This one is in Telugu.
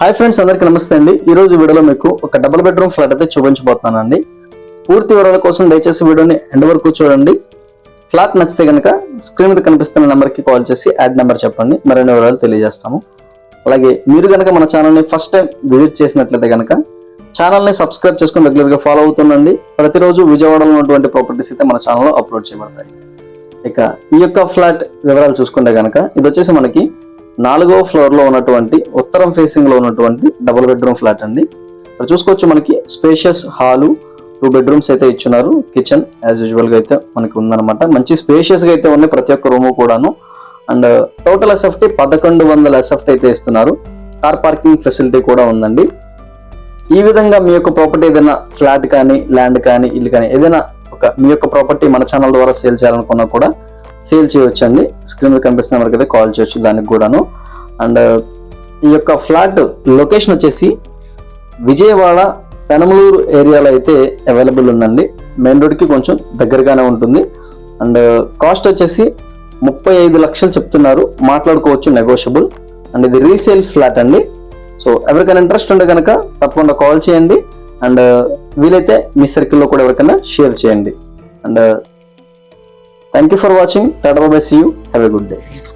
హాయ్ ఫ్రెండ్స్ అందరికీ నమస్తే అండి. ఈ రోజు వీడియోలో మీకు ఒక డబుల్ బెడ్రూమ్ ఫ్లాట్ అయితే చూపించబోతున్నానండి. పూర్తి వివరాల కోసం దయచేసి వీడియోని ఎండ్ వరకు చూడండి. ఫ్లాట్ నచ్చితే కనుక స్క్రీన్ మీద కనిపిస్తున్న నెంబర్కి కాల్ చేసి యాడ్ నెంబర్ చెప్పండి. మరిన్ని వివరాలు తెలియజేస్తాము. అలాగే మీరు కనుక మన ఛానల్ని ఫస్ట్ టైం విజిట్ చేసినట్లయితే కనుక ఛానల్ని సబ్స్క్రైబ్ చేసుకుని రెగ్యులర్గా ఫాలో అవుతుండండి. ప్రతిరోజు విజయవాడలో ఉన్నటువంటి ప్రాపర్టీస్ అయితే మన ఛానల్లో అప్లోడ్ చేయబడతాయి. ఇక ఈ యొక్క ఫ్లాట్ వివరాలు చూసుకుంటే కనుక ఇది వచ్చేసి మనకి నాలుగవ ఫ్లోర్లో ఉన్నటువంటి ఉత్తరం ఫేసింగ్లో ఉన్నటువంటి డబుల్ బెడ్రూమ్ ఫ్లాట్ అండి. ఇక్కడ చూసుకోవచ్చు మనకి స్పేషియస్ హాలు టూ బెడ్రూమ్స్ అయితే ఇచ్చున్నారు. కిచెన్ యాజ్ యూజువల్గా అయితే మనకి ఉందన్నమాట. మంచి స్పేషియస్గా అయితే ఉన్నాయి ప్రతి ఒక్క రూము కూడాను. అండ్ టోటల్ ఎస్ఎఫ్టీ పదకొండు వందల ఎస్ఎఫ్టీ అయితే ఇస్తున్నారు. కార్ పార్కింగ్ ఫెసిలిటీ కూడా ఉందండి. ఈ విధంగా మీ యొక్క ప్రాపర్టీ ఏదైనా ఫ్లాట్ కానీ ల్యాండ్ కానీ ఇల్లు కానీ ఏదైనా ఒక మీ యొక్క ప్రాపర్టీ మన ఛానల్ ద్వారా సేల్ చేయాలనుకున్నా కూడా సేల్ చేయవచ్చు అండి స్క్రీన్ మీద కనిపిస్తున్న వరకు అయితే కాల్ చేయొచ్చు దానికి కూడాను. అండ్ ఈ యొక్క ఫ్లాట్ లొకేషన్ వచ్చేసి విజయవాడ పెనమలూరు ఏరియాలో అయితే అవైలబుల్ ఉందండి. మెయిన్ రోడ్కి కొంచెం దగ్గరగానే ఉంటుంది. అండ్ కాస్ట్ వచ్చేసి ముప్పై ఐదు లక్షలు చెప్తున్నారు. మాట్లాడుకోవచ్చు నెగోషియబుల్ అండ్ ఇది రీసేల్ ఫ్లాట్ అండి. సో ఎవరికైనా ఇంట్రెస్ట్ ఉంటే కనుక తప్పకుండా కాల్ చేయండి. అండ్ వీలైతే మీ సర్కిల్లో కూడా ఎవరికైనా షేర్ చేయండి. And Thank you for watching. Tata bye. See you. Have a good day.